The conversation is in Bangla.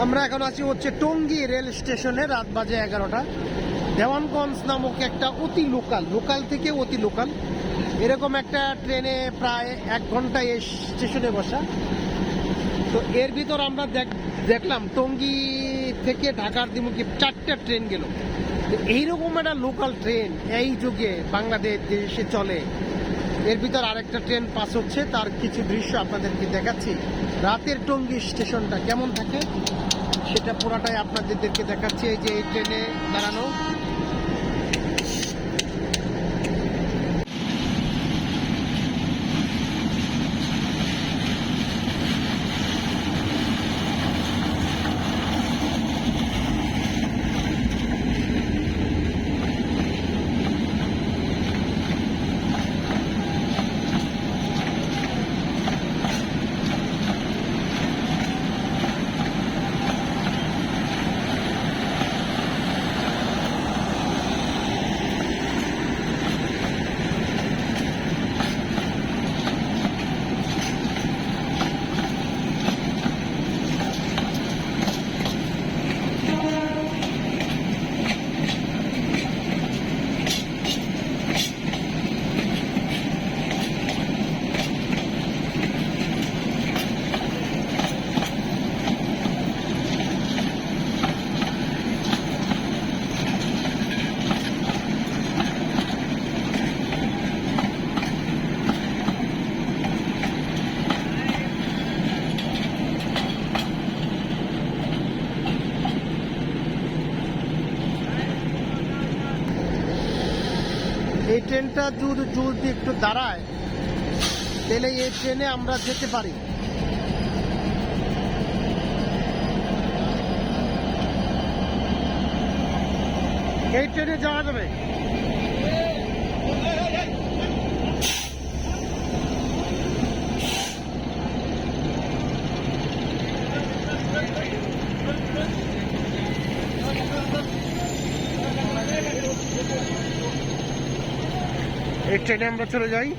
আমরা এখন আছি হচ্ছে টঙ্গী রেল স্টেশনে রাত বাজে এগারোটা। দেওয়ানগঞ্জ নামক একটা অতি লোকাল লোকাল থেকে অতি লোকাল এরকম একটা ট্রেনে প্রায় এক ঘন্টায় এই স্টেশনে বসা। তো এর ভিতর আমরা দেখ- দেখলাম টঙ্গী থেকে ঢাকার দিমুখী চারটা ট্রেন গেল। এইরকম একটা লোকাল ট্রেন এই যুগে বাংলাদেশ দেশে চলে। এর ভিতর আরেকটা ট্রেন পাস হচ্ছে, তার কিছু দৃশ্য আপনাদেরকে দেখাচ্ছি। রাতের টঙ্গী স্টেশনটা কেমন থাকে, সেটা পুরাটাই আপনাদেরকে দেখাচ্ছি। এই যে এই ট্রেনে দাঁড়ানো এই ট্রেনটা যদি যদি একটু দাঁড়ায়, তাহলে এই ট্রেনে আমরা যেতে পারি। এই ট্রেনে যাওয়া যাবে। এই ট্রেনে আমরা চলে যাই।